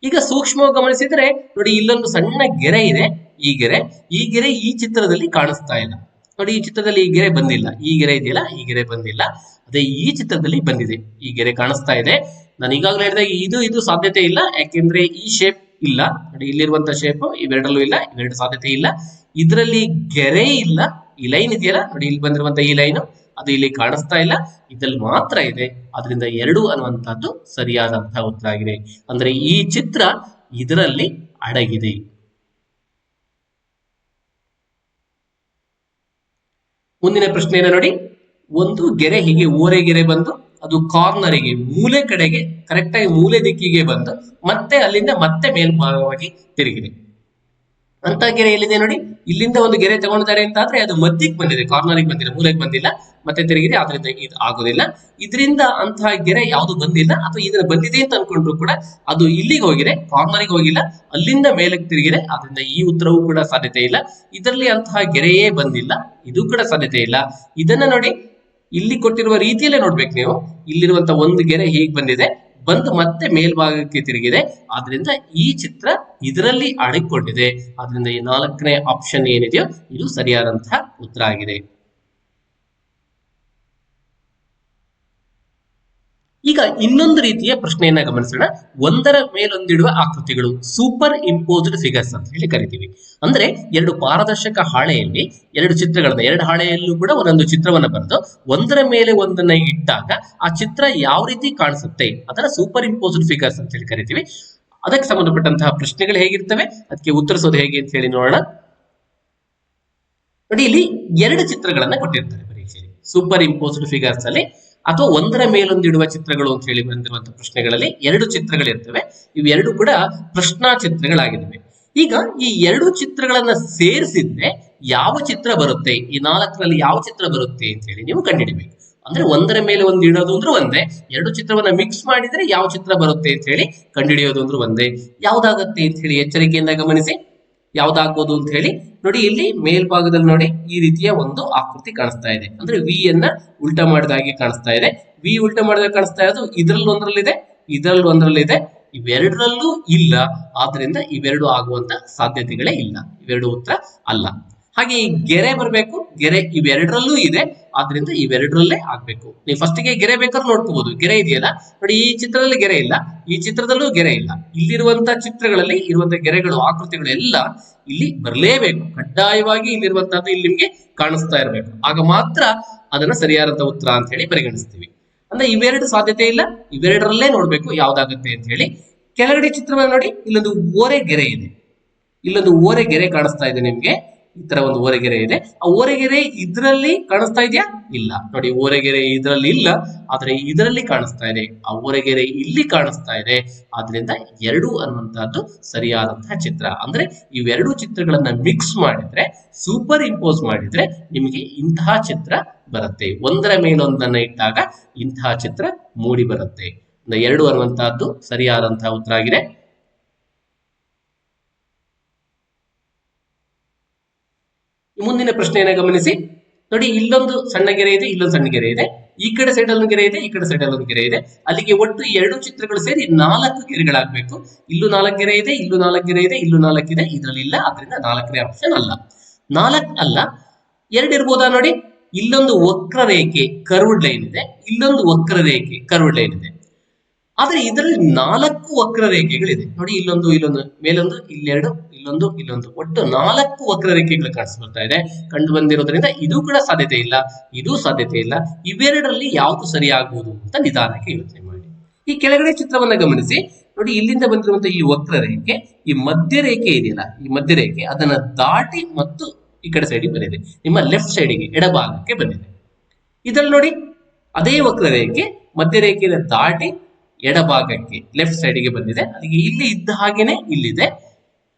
ಈಗ ಸೂಕ್ಷ್ಮ ಗಮನಿಸಿದ್ರೆ, ನೋಡಿ ಇಲ್ಲೊಂದು ಸಣ್ಣ ಗೆರೆ ಇದೆ, ಈ ಗೆರೆ. ಈ ಗೆರೆ ಈ ಚಿತ್ರದಲ್ಲಿ ಕಾಣಿಸ್ತಾ ಇಲ್ಲ. ನೋಡಿ, ಈ ಚಿತ್ರದಲ್ಲಿ ಈ ಗೆರೆ ಬಂದಿಲ್ಲ. ಈ ಗೆರೆ ಇದೆಯಲ್ಲ? ಈ ಗೆರೆ ಬಂದಿಲ್ಲ. ಅದೇ ಈ ಚಿತ್ರದಲ್ಲಿ ಬಂದಿದೆ. ಈ ಗೆರೆ ಕಾಣಿಸ್ತಾ ಇದೆ. ನಾನು ಈಗಾಗಲೇ ಹೇಳಿದಾಗ ಇದು ಇದು ಸಾಧ್ಯತೆ ಇಲ್ಲ. ಯಾಕೆಂದ್ರೆ ಈ ಶೇಪ್ ಇಲ್ಲ. ನೋಡಿ, ಇಲ್ಲಿರುವಂತ ಶೇಪ್ ಇವೆರಡಲ್ಲೂ ಇಲ್ಲ. ಇವೆರಡು ಸಾಧ್ಯತೆ ಇಲ್ಲ. ಇದರಲ್ಲಿ ಗೆರೆ ಇಲ್ಲ. ಈ ಲೈನ್ ಇದೆಯಲ್ಲ? ನೋಡಿ, ಇಲ್ಲಿ ಬಂದಿರುವಂತ ಈ ಲೈನ್ ಅದು ಇಲ್ಲಿ ಕಾಣಿಸ್ತಾ ಇಲ್ಲ. ಇದ್ರಲ್ಲಿ ಮಾತ್ರ ಇದೆ. ಅದರಿಂದ ಎರಡು ಅನ್ನುವಂತಹದ್ದು ಸರಿಯಾದಂತಹ ಉತ್ತರ ಆಗಿದೆ. ಅಂದ್ರೆ ಈ ಚಿತ್ರ ಇದರಲ್ಲಿ ಅಡಗಿದೆ. ಮುಂದಿನ ಪ್ರಶ್ನೆಯನ್ನ ನೋಡಿ. ಒಂದು ಗೆರೆ ಹೀಗೆ ಓರೆ ಗೆರೆ ಬಂದು, ಅದು ಕಾರ್ನರಿಗೆ ಮೂಲೆ ಕಡೆಗೆ ಕರೆಕ್ಟ್ ಆಗಿ ಮೂಲೆ ದಿಕ್ಕಿಗೆ ಬಂದು ಮತ್ತೆ ಅಲ್ಲಿಂದ ಮತ್ತೆ ಮೇಲ್ಭಾಗವಾಗಿ ತಿರುಗಿದೆ. ಅಂತ ಗೆರೆ ಎಲ್ಲಿದೆ ನೋಡಿ? ಇಲ್ಲಿಂದ ಒಂದು ಗೆರೆ ತಗೊಂಡಿದ್ದಾರೆ ಅಂತ ಆದ್ರೆ ಅದು ಮಧ್ಯಕ್ಕೆ ಬಂದಿದೆ ಕಾರ್ನರಿಗೆ ಬಂದಿದೆ, ಮೂಲೆಗೆ ಬಂದಿಲ್ಲ. ಮತ್ತೆ ತಿರುಗಿರಿ ಆದ್ರಿಂದ ಇದು ಆಗೋದಿಲ್ಲ. ಇದರಿಂದ ಅಂತಹ ಗೆರೆ ಯಾವುದು ಬಂದಿಲ್ಲ, ಅಥವಾ ಇದನ್ನ ಬಂದಿದೆ ಅಂತ ಅನ್ಕೊಂಡ್ರು ಕೂಡ ಅದು ಇಲ್ಲಿಗೆ ಹೋಗಿದೆ ಕಾರ್ನರಿಗೆ ಹೋಗಿಲ್ಲ. ಅಲ್ಲಿಂದ ಮೇಲಕ್ಕೆ ತಿರುಗಿದೆ ಆದ್ರಿಂದ ಈ ಉತ್ತರವೂ ಕೂಡ ಸಾಧ್ಯತೆ ಇಲ್ಲ. ಇದರಲ್ಲಿ ಅಂತಹ ಗೆರೆಯೇ ಬಂದಿಲ್ಲ, ಇದು ಕೂಡ ಸಾಧ್ಯತೆ ಇಲ್ಲ. ಇದನ್ನ ನೋಡಿ ಇಲ್ಲಿ ಕೊಟ್ಟಿರುವ ರೀತಿಯಲ್ಲೇ ನೋಡ್ಬೇಕು ನೀವು. ಇಲ್ಲಿರುವಂತ ಒಂದು ಗೆರೆ ಹೀಗೆ ಬಂದಿದೆ. ಬಂದು ಮತ್ತೆ ಮೇಲ್ಭಾಗಕ್ಕೆ ತಿರುಗಿದೆ. ಆದ್ರಿಂದ ಈ ಚಿತ್ರ ಇದರಲ್ಲಿ ಅಡಿಕೊಂಡಿದೆ ಆದ್ರಿಂದ ಈ ನಾಲ್ಕನೇ ಆಪ್ಷನ್ ಏನಿದೆಯೋ, ಇದು ಸರಿಯಾದಂತಹ ಉತ್ತರ ಆಗಿದೆ. ಈಗ ಇನ್ನೊಂದು ರೀತಿಯ ಪ್ರಶ್ನೆಯನ್ನ ಗಮನಿಸೋಣ. ಒಂದರ ಮೇಲೊಂದಿಡುವ ಆಕೃತಿಗಳು ಸೂಪರ್ ಇಂಪೋಸ್ಡ್ ಫಿಗರ್ಸ್ ಅಂತ ಹೇಳಿ ಕರಿತೀವಿ. ಅಂದ್ರೆ ಎರಡು ಪಾರದರ್ಶಕ ಹಾಳೆಯಲ್ಲಿ, ಎರಡು ಚಿತ್ರಗಳನ್ನ, ಎರಡು ಹಾಳೆಯಲ್ಲೂ ಕೂಡ ಒಂದೊಂದು ಚಿತ್ರವನ್ನ ಬರೆದು ಒಂದರ ಮೇಲೆ ಒಂದನ್ನ ಇಟ್ಟಾಗ ಆ ಚಿತ್ರ ಯಾವ ರೀತಿ ಕಾಣಿಸುತ್ತೆ? ಅದರ ಸೂಪರ್ ಇಂಪೋಸ್ಡ್ ಫಿಗರ್ಸ್ ಅಂತ ಹೇಳಿ ಕರಿತೀವಿ. ಅದಕ್ಕೆ ಸಂಬಂಧಪಟ್ಟಂತಹ ಪ್ರಶ್ನೆಗಳು ಹೇಗಿರ್ತವೆ? ಅದಕ್ಕೆ ಉತ್ತರಿಸೋದು ಹೇಗೆ ಅಂತ ಹೇಳಿ ನೋಡೋಣ. ನೋಡಿ, ಇಲ್ಲಿ ಎರಡು ಚಿತ್ರಗಳನ್ನ ಕೊಟ್ಟಿರ್ತಾರೆ ಪರೀಕ್ಷೆಯಲ್ಲಿ ಸೂಪರ್ ಇಂಪೋಸ್ಡ್ ಫಿಗರ್ಸ್ ಅಲ್ಲಿ ಅಥವಾ ಒಂದರ ಮೇಲೊಂದಿಡುವ ಚಿತ್ರಗಳು ಅಂತ ಹೇಳಿ ಬಂದಿರುವಂತಹ ಪ್ರಶ್ನೆಗಳಲ್ಲಿ ಎರಡು ಚಿತ್ರಗಳಿರ್ತವೆ. ಇವೆರಡು ಕೂಡ ಪ್ರಶ್ನಾ ಚಿತ್ರಗಳಾಗಿದ್ದಾವೆ. ಈಗ ಈ ಎರಡು ಚಿತ್ರಗಳನ್ನ ಸೇರಿಸಿದ್ರೆ ಯಾವ ಚಿತ್ರ ಬರುತ್ತೆ? ಈ ನಾಲ್ಕರಲ್ಲಿ ಯಾವ ಚಿತ್ರ ಬರುತ್ತೆ ಅಂತ ಹೇಳಿ ನೀವು ಕಂಡುಹಿಡಿಬೇಕು. ಅಂದ್ರೆ ಒಂದರ ಮೇಲೆ ಒಂದು ಇಡೋದು ಅಂದ್ರೆ ಒಂದೇ. ಎರಡು ಚಿತ್ರವನ್ನ ಮಿಕ್ಸ್ ಮಾಡಿದ್ರೆ ಯಾವ ಚಿತ್ರ ಬರುತ್ತೆ ಅಂತ ಹೇಳಿ ಕಂಡುಹಿಡಿಯೋದು ಅಂದ್ರೆ ಒಂದೇ. ಯಾವ್ದಾಗತ್ತೆ ಅಂತ ಹೇಳಿ ಎಚ್ಚರಿಕೆಯಿಂದ ಗಮನಿಸಿ. ಯಾವ್ದಾಗ್ಬೋದು ಅಂತ ಹೇಳಿ, ನೋಡಿ ಇಲ್ಲಿ ಮೇಲ್ಭಾಗದಲ್ಲಿ ನೋಡಿ ಈ ರೀತಿಯ ಒಂದು ಆಕೃತಿ ಕಾಣಿಸ್ತಾ ಇದೆ. ಅಂದ್ರೆ ವಿ ಅನ್ನ ಉಲ್ಟಾ ಮಾಡಿದ ಹಾಗೆ ಕಾಣಿಸ್ತಾ ಇದೆ. ವಿ ಉಲ್ಟಾ ಮಾಡಿದಾಗ ಕಾಣಿಸ್ತಾ ಇರೋದು ಇದ್ರಲ್ಲಿ ಒಂದರಲ್ಲಿದೆ, ಇದರಲ್ಲಿ ಒಂದರಲ್ಲಿದೆ. ಇವೆರಡರಲ್ಲೂ ಇಲ್ಲ. ಆದ್ರಿಂದ ಇವೆರಡು ಆಗುವಂತ ಸಾಧ್ಯತೆಗಳೇ ಇಲ್ಲ. ಇವೆರಡು ಉತ್ತರ ಅಲ್ಲ. ಹಾಗೆ ಈ ಗೆರೆ ಬರಬೇಕು. ಗೆರೆ ಇವೆರಡರಲ್ಲೂ ಇದೆ. ಆದ್ರಿಂದ ಇವೆರಡರಲ್ಲೇ ಆಗ್ಬೇಕು. ನೀವು ಫಸ್ಟಿಗೆ ಗೆರೆ ಬೇಕಾದ್ರೂ ನೋಡ್ಕೋಬಹುದು ಗೆರೆ ಇದೆಯಲ್ಲ? ನೋಡಿ, ಈ ಚಿತ್ರದಲ್ಲಿ ಗೆರೆ ಇಲ್ಲ. ಈ ಚಿತ್ರದಲ್ಲೂ ಗೆರೆ ಇಲ್ಲ. ಇಲ್ಲಿರುವಂತಹ ಚಿತ್ರಗಳಲ್ಲಿ ಇರುವಂತಹ ಗೆರೆಗಳು, ಆಕೃತಿಗಳು ಎಲ್ಲ ಇಲ್ಲಿ ಬರಲೇಬೇಕು. ಕಡ್ಡಾಯವಾಗಿ ಇಲ್ಲಿರುವಂತಹದ್ದು ಇಲ್ಲಿ ನಿಮ್ಗೆ ಕಾಣಿಸ್ತಾ ಇರಬೇಕು. ಆಗ ಮಾತ್ರ ಅದನ್ನ ಸರಿಯಾದಂತ ಉತ್ತರ ಅಂತ ಹೇಳಿ ಪರಿಗಣಿಸ್ತೀವಿ. ಅಂದ್ರೆ ಇವೆರಡು ಸಾಧ್ಯತೆ ಇಲ್ಲ. ಇವೆರಡರಲ್ಲೇ ನೋಡ್ಬೇಕು ಯಾವ್ದಾಗುತ್ತೆ ಅಂತ ಹೇಳಿ. ಕೆಳಗಡೆ ಚಿತ್ರವನ್ನು ನೋಡಿ. ಇಲ್ಲೊಂದು ಓರೆ ಗೆರೆ ಇದೆ. ಇಲ್ಲೊಂದು ಓರೆ ಗೆರೆ ಕಾಣಿಸ್ತಾ ಇದೆ ನಿಮ್ಗೆ. ಈ ತರ ಒಂದು ಓರೆಗೆರೆ ಇದೆ. ಆ ಓರೆಗೆರೆ ಇದರಲ್ಲಿ ಕಾಣಿಸ್ತಾ ಇದೆಯಾ? ಇಲ್ಲ. ನೋಡಿ, ಓರೆಗೆರೆ ಇದರಲ್ಲಿ ಇಲ್ಲ, ಆದ್ರೆ ಇದರಲ್ಲಿ ಕಾಣಿಸ್ತಾ ಇದೆ. ಆ ಓರೆಗೆರೆ ಇಲ್ಲಿ ಕಾಣಿಸ್ತಾ ಇದೆ. ಆದ್ರಿಂದ ಎರಡು ಅನ್ನುವಂತಹದ್ದು ಸರಿಯಾದಂತಹ ಚಿತ್ರ. ಅಂದ್ರೆ ಇವೆರಡು ಚಿತ್ರಗಳನ್ನ ಮಿಕ್ಸ್ ಮಾಡಿದ್ರೆ ಸೂಪರ್ ಇಂಪೋಸ್ ಮಾಡಿದ್ರೆ ನಿಮಗೆ ಇಂತಹ ಚಿತ್ರ ಬರುತ್ತೆ. ಒಂದರ ಮೇಲೊಂದನ್ನ ಇಟ್ಟಾಗ ಇಂತಹ ಚಿತ್ರ ಮೂಡಿ ಬರುತ್ತೆ. ಎರಡು ಅನ್ನುವಂತಹದ್ದು ಸರಿಯಾದಂತಹ ಉತ್ತರ ಆಗಿದೆ. ಮುಂದಿನ ಪ್ರಶ್ನೆಯನ್ನ ಗಮನಿಸಿ. ನೋಡಿ, ಇಲ್ಲೊಂದು ಸಣ್ಣ ಗೆರೆ ಇದೆ, ಇಲ್ಲೊಂದು ಸಣ್ಣ ಗೆರೆ ಇದೆ. ಈ ಕಡೆ ಸೈಡ್ ಅಲ್ಲೊಂದು ಗೆರೆ ಇದೆ, ಈ ಕಡೆ ಸೈಡ್ ಅಲ್ಲೊಂದು ಗೆರೆ ಇದೆ. ಅಲ್ಲಿಗೆ ಒಟ್ಟು ಎರಡು ಚಿತ್ರಗಳು ಸೇರಿ ನಾಲ್ಕು ಗೆರೆಗಳಾಗಬೇಕು ಇಲ್ಲೂ ನಾಲ್ಕು ಗೆರೆ ಇದೆ, ಇಲ್ಲೂ ನಾಲ್ಕು ಗೆರೆ ಇದೆ, ಇಲ್ಲೂ ನಾಲ್ಕು ಇದೆ. ಇದರಲ್ಲಿ ಇಲ್ಲ, ಆದ್ರಿಂದ ನಾಲ್ಕನೇ ಆಪ್ಷನ್ ಅಲ್ಲ. ನಾಲ್ಕು ಅಲ್ಲ, ಎರಡು ಇರ್ಬೋದಾ ನೋಡಿ? ಇಲ್ಲೊಂದು ವಕ್ರ ರೇಖೆ ಕರ್ವ್ಡ್ ಲೈನ್ ಇದೆ. ಇಲ್ಲೊಂದು ವಕ್ರ ರೇಖೆ ಕರ್ವ್ಡ್ ಲೈನ್ ಇದೆ. ಆದ್ರೆ ಇದರಲ್ಲಿ ನಾಲ್ಕು ವಕ್ರ ರೇಖೆಗಳಿದೆ ನೋಡಿ, ಇಲ್ಲೊಂದು ಇಲ್ಲೊಂದು, ಮೇಲೊಂದು, ಇಲ್ಲೆರಡು ಇಲ್ಲೊಂದು ಇಲ್ಲೊಂದು ಒಟ್ಟು ನಾಲ್ಕು ವಕ್ರರೇಖೆಗಳು ಕಾಣಿಸ್ಕೊಳ್ತಾ ಇದೆ. ಕಂಡು ಬಂದಿರೋದ್ರಿಂದ ಇದು ಕೂಡ ಸಾಧ್ಯತೆ ಇಲ್ಲ. ಇದು ಸಾಧ್ಯತೆ ಇಲ್ಲ. ಇವೆರಡರಲ್ಲಿ ಯಾವುದು ಸರಿಯಾಗುವುದು ಅಂತ ನಿಧಾನಕ್ಕೆ ಯೋಚನೆ ಮಾಡಿ. ಈ ಕೆಳಗಡೆ ಚಿತ್ರವನ್ನ ಗಮನಿಸಿ. ನೋಡಿ, ಇಲ್ಲಿಂದ ಬಂದಿರುವಂತಹ ಈ ವಕ್ರರೇಖೆ, ಈ ಮಧ್ಯ ರೇಖೆ ಇದೆಯಲ್ಲ, ಈ ಮಧ್ಯ ರೇಖೆ ಅದನ್ನ ದಾಟಿ ಮತ್ತು ಈ ಕಡೆ ಸೈಡಿಗೆ ಬಂದಿದೆ. ನಿಮ್ಮ ಲೆಫ್ಟ್ ಸೈಡಿಗೆ ಎಡಭಾಗಕ್ಕೆ ಬಂದಿದೆ. ಇದರಲ್ಲಿ ನೋಡಿ, ಅದೇ ವಕ್ರರೇಖೆ ಮಧ್ಯರೇಖೆಯನ್ನು ದಾಟಿ ಎಡಭಾಗಕ್ಕೆ ಲೆಫ್ಟ್ ಸೈಡ್ಗೆ ಬಂದಿದೆ. ಅದಕ್ಕೆ ಇಲ್ಲಿ ಇದ್ದ ಹಾಗೇನೆ ಇಲ್ಲಿದೆ.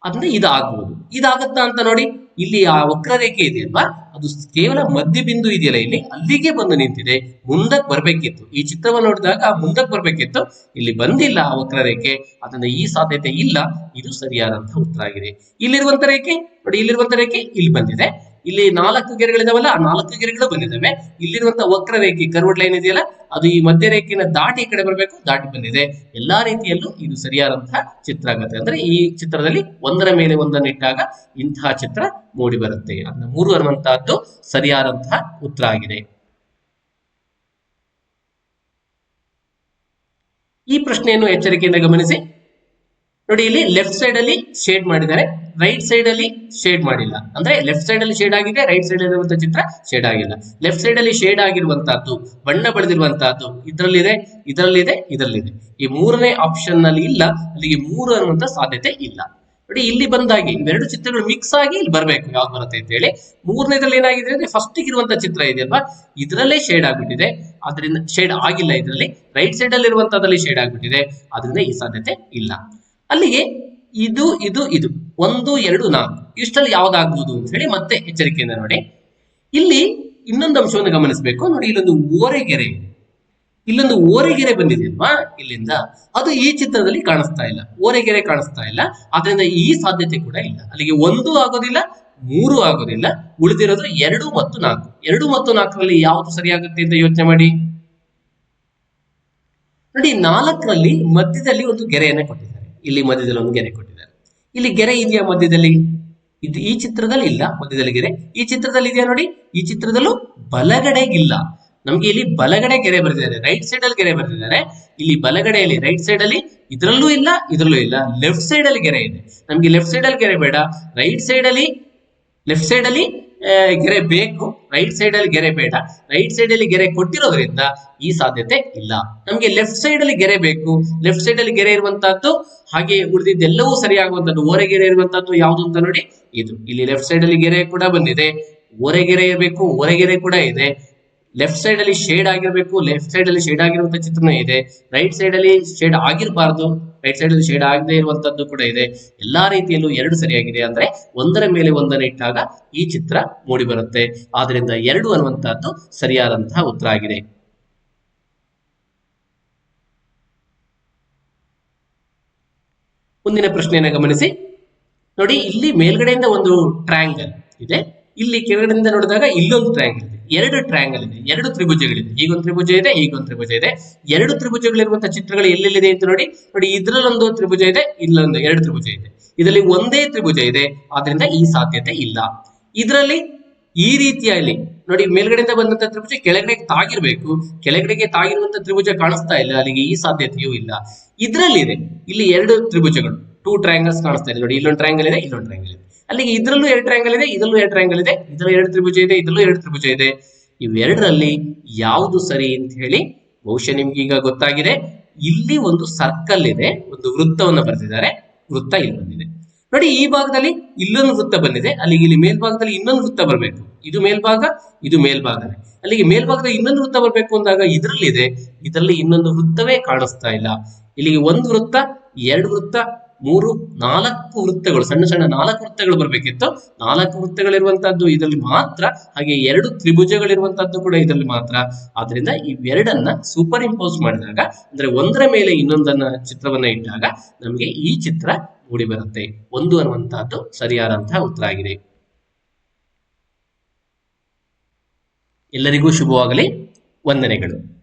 ಅಂದ್ರೆ ಇದಾಗ್ಬೋದು. ಇದಾಗತ್ತಾ ಅಂತ ನೋಡಿ, ಇಲ್ಲಿ ಆ ವಕ್ರರೇಖೆ ಇದೆಯಲ್ವಾ ಅದು ಕೇವಲ ಮಧ್ಯ ಬಿಂದು ಇದೆಯಲ್ಲ ಇಲ್ಲಿ? ಅಲ್ಲಿಗೆ ಬಂದು ನಿಂತಿದೆ. ಮುಂದಕ್ಕೆ ಬರ್ಬೇಕಿತ್ತು. ಈ ಚಿತ್ರವನ್ನು ನೋಡಿದಾಗ ಮುಂದಕ್ಕೆ ಬರ್ಬೇಕಿತ್ತು. ಇಲ್ಲಿ ಬಂದಿಲ್ಲ ಆ ವಕ್ರರೇಖೆ. ಅದನ್ನ ಈ ಸಾಧ್ಯತೆ ಇಲ್ಲ. ಇದು ಸರಿಯಾದಂತಹ ಉತ್ತರ ಆಗಿದೆ. ಇಲ್ಲಿರುವಂತ ರೇಖೆ, ನೋಡಿ ಇಲ್ಲಿರುವಂತ ರೇಖೆ ಇಲ್ಲಿ ಬಂದಿದೆ. ಇಲ್ಲಿ ನಾಲ್ಕು ಗೆರೆಗಳಿದಾವಲ್ಲ, ಆ ನಾಲ್ಕು ಗೆರೆಗಳು ಬಂದಿದ್ದಾವೆ ಇಲ್ಲಿರುವಂತ ವಕ್ರರೇಖೆ, ಕರ್ವಡ್ ಲೈನ್ ಇದೆಯಲ್ಲ, ಅದು ಈ ಮಧ್ಯ ರೇಖೆನ ದಾಟಿ ಈ ಕಡೆ ಬರಬೇಕು, ದಾಟಿ ಬಂದಿದೆ. ಎಲ್ಲಾ ರೀತಿಯಲ್ಲೂ ಇದು ಸರಿಯಾದಂತಹ ಚಿತ್ರ ಆಗುತ್ತೆ. ಅಂದ್ರೆ ಈ ಚಿತ್ರದಲ್ಲಿ ಒಂದರ ಮೇಲೆ ಒಂದನ್ನು ಇಟ್ಟಾಗ ಇಂತಹ ಚಿತ್ರ ಮೂಡಿ ಬರುತ್ತೆ. ಅದನ್ನ ಮೂರು ಅನ್ನುವಂತಹದ್ದು ಸರಿಯಾದಂತಹ ಉತ್ತರ ಆಗಿದೆ. ಈ ಪ್ರಶ್ನೆಯನ್ನು ಎಚ್ಚರಿಕೆಯಿಂದ ಗಮನಿಸಿ. ನೋಡಿ ಇಲ್ಲಿ ಲೆಫ್ಟ್ ಸೈಡ್ ಅಲ್ಲಿ ಶೇಡ್ ಮಾಡಿದ್ದಾರೆ. ರೈಟ್ ಸೈಡ್ ಅಲ್ಲಿ ಶೇಡ್ ಮಾಡಿಲ್ಲ. ಅಂದ್ರೆ ಲೆಫ್ಟ್ ಸೈಡ್ ಅಲ್ಲಿ ಶೇಡ್ ಆಗಿದೆ ರೈಟ್ ಸೈಡ್ ಇರುವಂತಹ ಚಿತ್ರ ಶೇಡ್ ಆಗಿಲ್ಲ. ಲೆಫ್ಟ್ ಸೈಡ್ ಅಲ್ಲಿ ಶೇಡ್ ಆಗಿರುವಂತಹದ್ದು, ಬಣ್ಣ ಬಳಿದಿರುವಂತಹದ್ದು ಇದರಲ್ಲಿದೆ ಇದರಲ್ಲಿದೆ ಇದರಲ್ಲಿದೆ. ಈ ಮೂರನೇ ಆಪ್ಷನ್ನಲ್ಲಿ ಇಲ್ಲ ಅಲ್ಲಿಗೆ ಮೂರು ಅನ್ನುವಂತ ಸಾಧ್ಯತೆ ಇಲ್ಲ. ನೋಡಿ ಇಲ್ಲಿ ಬಂದಾಗಿ ಇವೆರಡು ಚಿತ್ರಗಳು ಮಿಕ್ಸ್ ಆಗಿ ಇಲ್ಲಿ ಬರಬೇಕು ಯಾವ್ದು ಬರುತ್ತೆ ಅಂತ ಹೇಳಿ. ಮೂರನೇದ್ರಲ್ಲಿ ಏನಾಗಿದೆ ಅಂದ್ರೆ ಫಸ್ಟ್ ಇರುವಂತ ಚಿತ್ರ ಇದೆಯಲ್ವಾ ಇದರಲ್ಲೇ ಶೇಡ್ ಆಗ್ಬಿಟ್ಟಿದೆ. ಅದರಿಂದ ಶೇಡ್ ಆಗಿಲ್ಲ ಇದರಲ್ಲಿ. ರೈಟ್ ಸೈಡ್ ಅಲ್ಲಿ ಇರುವಂತಹದಲ್ಲಿ ಶೇಡ್ ಆಗ್ಬಿಟ್ಟಿದೆ. ಅದರಿಂದ ಈ ಸಾಧ್ಯತೆ ಇಲ್ಲ. ಅಲ್ಲಿಗೆ ಇದು ಇದು ಇದು. ಒಂದು, ಎರಡು, ನಾಲ್ಕು. ಇಷ್ಟರಲ್ಲಿ ಯಾವ್ದಾಗ್ಬೋದು ಅಂತ ಹೇಳಿ ಮತ್ತೆ ಎಚ್ಚರಿಕೆಯಿಂದ ನೋಡಿ. ಇಲ್ಲಿ ಇನ್ನೊಂದು ಅಂಶವನ್ನು ಗಮನಿಸಬೇಕು. ನೋಡಿ, ಇಲ್ಲೊಂದು ಓರೆಗೆರೆ. ಇಲ್ಲೊಂದು ಓರೆಗೆರೆ ಬಂದಿದೆ ಅಲ್ವಾ? ಇಲ್ಲಿಂದ. ಅದು ಈ ಚಿತ್ರದಲ್ಲಿ ಕಾಣಿಸ್ತಾ ಇಲ್ಲ. ಓರೆಗೆರೆ ಕಾಣಿಸ್ತಾ ಇಲ್ಲ. ಆದ್ರಿಂದ ಈ ಸಾಧ್ಯತೆ ಕೂಡ ಇಲ್ಲ. ಅಲ್ಲಿಗೆ ಒಂದು ಆಗೋದಿಲ್ಲ, ಮೂರು ಆಗೋದಿಲ್ಲ. ಉಳಿದಿರೋದು ಎರಡು ಮತ್ತು ನಾಲ್ಕು. ಎರಡು ಮತ್ತು ನಾಲ್ಕರಲ್ಲಿ ಯಾವುದು ಸರಿಯಾಗುತ್ತೆ ಅಂತ ಯೋಚನೆ ಮಾಡಿ. ನೋಡಿ, ನಾಲ್ಕರಲ್ಲಿ ಮಧ್ಯದಲ್ಲಿ ಒಂದು ಗೆರೆಯನ್ನ ಕೊಟ್ಟಿದ್ದಾರೆ. ಇಲ್ಲಿ ಮಧ್ಯದಲ್ಲಿ ಒಂದು ಗೆರೆ ಕೊಟ್ಟಿದ್ದಾರೆ. ಇಲ್ಲಿ ಗೆರೆ ಇದೆಯಾ ಮಧ್ಯದಲ್ಲಿ? ಇದು ಈ ಚಿತ್ರದಲ್ಲಿ ಇಲ್ಲ, ಮಧ್ಯದಲ್ಲಿ ಗೆರೆ. ಈ ಚಿತ್ರದಲ್ಲಿ ಇದೆಯಾ ನೋಡಿ? ಈ ಚಿತ್ರದಲ್ಲೂ ಬಲಗಡೆಗಿಲ್ಲ. ನಮ್ಗೆ ಇಲ್ಲಿ ಬಲಗಡೆ ಗೆರೆ ಬರೆದಿದ್ದಾರೆ ರೈಟ್ ಸೈಡ್ ಅಲ್ಲಿ ಗೆರೆ ಬರೆದಿದ್ದಾರೆ. ಇಲ್ಲಿ ಬಲಗಡೆಯಲ್ಲಿ ರೈಟ್ ಸೈಡ್ ಅಲ್ಲಿ ಇದರಲ್ಲೂ ಇಲ್ಲ ಇದರಲ್ಲೂ ಇಲ್ಲ. ಲೆಫ್ಟ್ ಸೈಡ್ ಅಲ್ಲಿ ಗೆರೆ ಇದೆ. ನಮ್ಗೆ ಲೆಫ್ಟ್ ಸೈಡ್ ಅಲ್ಲಿ ಗೆರೆ ಬೇಡ. ರೈಟ್ ಸೈಡ್ ಅಲ್ಲಿ ಲೆಫ್ಟ್ ಸೈಡ್ ಅಲ್ಲಿ ಗೆರೆ ಬೇಕು. ರೈಟ್ ಸೈಡ್ ಅಲ್ಲಿ ಗೆರೆ ಬೇಡ. ರೈಟ್ ಸೈಡ್ ಅಲ್ಲಿ ಗೆರೆ ಕೊಟ್ಟಿರೋದ್ರಿಂದ ಈ ಸಾಧ್ಯತೆ ಇಲ್ಲ. ನಮ್ಗೆ ಲೆಫ್ಟ್ ಸೈಡ್ ಅಲ್ಲಿ ಗೆರೆ ಬೇಕು. ಲೆಫ್ಟ್ ಸೈಡ್ ಅಲ್ಲಿ ಗೆರೆ ಇರುವಂತಹದ್ದು ಹಾಗೆ ಉಳಿದಿದ್ದೆಲ್ಲವೂ ಸರಿಯಾಗುವಂತದ್ದು ಓರೆಗೆರೆ ಇರುವಂತಹದ್ದು ಯಾವುದು ಅಂತ ನೋಡಿ ಇದು. ಇಲ್ಲಿ ಲೆಫ್ಟ್ ಸೈಡ್ ಅಲ್ಲಿ ಗೆರೆ ಕೂಡ ಬಂದಿದೆ. ಓರೆಗೆರೆ ಇರಬೇಕು ಓರೆಗೆರೆ ಕೂಡ ಇದೆ. ಲೆಫ್ಟ್ ಸೈಡ್ ಅಲ್ಲಿ ಶೇಡ್ ಆಗಿರ್ಬೇಕು ಲೆಫ್ಟ್ ಸೈಡ್ ಅಲ್ಲಿ ಶೇಡ್ ಆಗಿರುವಂತ ಚಿತ್ರಣ ಇದೆ. ರೈಟ್ ಸೈಡ್ ಅಲ್ಲಿ ಶೇಡ್ ಆಗಿರಬಾರ್ದು ರೈಟ್ ಸೈಡ್ ಅಲ್ಲಿ ಶೇಡ್ ಆಗದೆ ಇರುವಂತದ್ದು ಕೂಡ ಇದೆ. ಎಲ್ಲಾ ರೀತಿಯಲ್ಲೂ ಎರಡು ಸರಿಯಾಗಿದೆ ಅಂದ್ರೆ ಒಂದರ ಮೇಲೆ ಒಂದನ್ನು ಇಟ್ಟಾಗ ಈ ಚಿತ್ರ ಮೂಡಿ ಬರುತ್ತೆ ಆದ್ರಿಂದ ಎರಡು ಅನ್ನುವಂತಹದ್ದು ಸರಿಯಾದಂತಹ ಉತ್ತರ ಆಗಿದೆ. ಮುಂದಿನ ಪ್ರಶ್ನೆಯನ್ನ ಗಮನಿಸಿ. ನೋಡಿ, ಇಲ್ಲಿ ಮೇಲ್ಗಡೆಯಿಂದ ಒಂದು ಟ್ರಯಾಂಗಲ್ ಇದೆ. ಇಲ್ಲಿ ಕೆಳಗಡೆಯಿಂದ ನೋಡಿದಾಗ ಇಲ್ಲೊಂದು ಟ್ರಯಾಂಗಲ್ ಎರಡು ಟ್ರಯಾಂಗಲ್ ಇದೆ, ಎರಡು ತ್ರಿಭುಜಗಳಿದೆ. ಈಗೊಂದು ತ್ರಿಭುಜ ಇದೆ ಈಗೊಂದು ತ್ರಿಭುಜ ಇದೆ. ಎರಡು ತ್ರಿಭುಜಗಳಿರುವಂತಹ ಚಿತ್ರಗಳು ಎಲ್ಲೆಲ್ಲಿದೆ ಅಂತ ನೋಡಿ ನೋಡಿ ಇದ್ರಲ್ಲೊಂದು ತ್ರಿಭುಜ ಇದೆ, ಇಲ್ಲೊಂದು ಎರಡು ತ್ರಿಭುಜ ಇದೆ. ಇದರಲ್ಲಿ ಒಂದೇ ತ್ರಿಭುಜ ಇದೆ, ಆದ್ರಿಂದ ಈ ಸಾಧ್ಯತೆ ಇಲ್ಲ. ಇದರಲ್ಲಿ ಈ ರೀತಿಯಲ್ಲಿ ನೋಡಿ ಮೇಲ್ಗಡೆಯಿಂದ ಬಂದಂತ ತ್ರಿಭುಜ ಕೆಳಗಡೆ ತಾಗಿರ್ಬೇಕು. ಕೆಳಗಡೆಗೆ ತಾಗಿರುವಂತ ತ್ರಿಭುಜ ಕಾಣಿಸ್ತಾ ಇಲ್ಲ, ಅಲ್ಲಿಗೆ ಈ ಸಾಧ್ಯತೆಯೂ ಇಲ್ಲ. ಇದರಲ್ಲಿ ಇದೆ ಇಲ್ಲಿ ಎರಡು ತ್ರಿಭುಜಗಳು. ಟೂ ಟ್ರಯಾಂಗಲ್ಸ್ ಕಾಣಿಸ್ತಾ ಇದೆ ನೋಡಿ, ಇಲ್ಲೊಂದು ಟ್ರಯಾಂಗಲ್ ಇದೆ, ಇಲ್ಲೊಂದು ಟ್ರಯಾಂಗಲ್ ಇದೆ. ಅಲ್ಲಿಗೆ ಇದ್ರಲ್ಲೂ ಎರಡು ಟ್ರಯಾಂಗಲ್ ಇದೆ, ಇದರಲ್ಲೂ ಎರಡು ಟ್ರಯಾಂಗಲ್ ಇದೆ, ಇದರಲ್ಲಿ ಎರಡು ತ್ರಿಭುಜ ಇದೆ, ಇದರಲ್ಲೂ ಎರಡು ತ್ರಿಭುಜ ಇದೆ. ಇವೆರಡರಲ್ಲಿ ಯಾವುದು ಸರಿ ಅಂತ ಹೇಳಿ ಬಹುಶಃ ನಿಮ್ಗೆ ಈಗ ಗೊತ್ತಾಗಿದೆ. ಇಲ್ಲಿ ಒಂದು ಸರ್ಕಲ್ ಇದೆ, ಒಂದು ವೃತ್ತವನ್ನು ಬರೆದಿದ್ದಾರೆ. ವೃತ್ತ ಇಲ್ಲಿ ಬಂದಿದೆ. ನೋಡಿ, ಈ ಭಾಗದಲ್ಲಿ ಇಲ್ಲೊಂದು ವೃತ್ತ ಬಂದಿದೆ, ಅಲ್ಲಿಗೆ ಇಲ್ಲಿ ಮೇಲ್ಭಾಗದಲ್ಲಿ ಇನ್ನೊಂದು ವೃತ್ತ ಬರಬೇಕು. ಇದು ಮೇಲ್ಭಾಗ, ಇದು ಮೇಲ್ಭಾಗನೇ. ಅಲ್ಲಿಗೆ ಮೇಲ್ಭಾಗದ ಇನ್ನೊಂದು ವೃತ್ತ ಬರಬೇಕು ಅಂದಾಗ ಇದರಲ್ಲಿ ಇದೆ ಇದರಲ್ಲಿ ಇನ್ನೊಂದು ವೃತ್ತವೇ ಕಾಣಿಸ್ತಾ ಇಲ್ಲ. ಇಲ್ಲಿಗೆ ಒಂದು ವೃತ್ತ, ಎರಡು ವೃತ್ತ ಮೂರು, ನಾಲ್ಕು ವೃತ್ತಗಳು, ಸಣ್ಣ ಸಣ್ಣ ನಾಲ್ಕು ವೃತ್ತಗಳು ಬರಬೇಕಿತ್ತು. ನಾಲ್ಕು ವೃತ್ತಗಳಿರುವಂತಹದ್ದು ಇದರಲ್ಲಿ ಮಾತ್ರ, ಹಾಗೆ ಎರಡು ತ್ರಿಭುಜಗಳಿರುವಂತಹದ್ದು ಕೂಡ ಇದರಲ್ಲಿ ಮಾತ್ರ. ಆದ್ರಿಂದ ಇವೆರಡನ್ನ ಸೂಪರ್ ಇಂಪೋಸ್ ಮಾಡಿದಾಗ, ಅಂದ್ರೆ ಒಂದರ ಮೇಲೆ ಇನ್ನೊಂದನ್ನ ಚಿತ್ರವನ್ನ ಇಟ್ಟಾಗ ನಮಗೆ ಈ ಚಿತ್ರ ಮೂಡಿ ಬರುತ್ತೆ. ಒಂದು ಅನ್ನುವಂತಹದ್ದು ಸರಿಯಾದಂತಹ ಉತ್ತರ ಆಗಿದೆ. ಎಲ್ಲರಿಗೂ ಶುಭವಾಗಲಿ. ವಂದನೆಗಳು.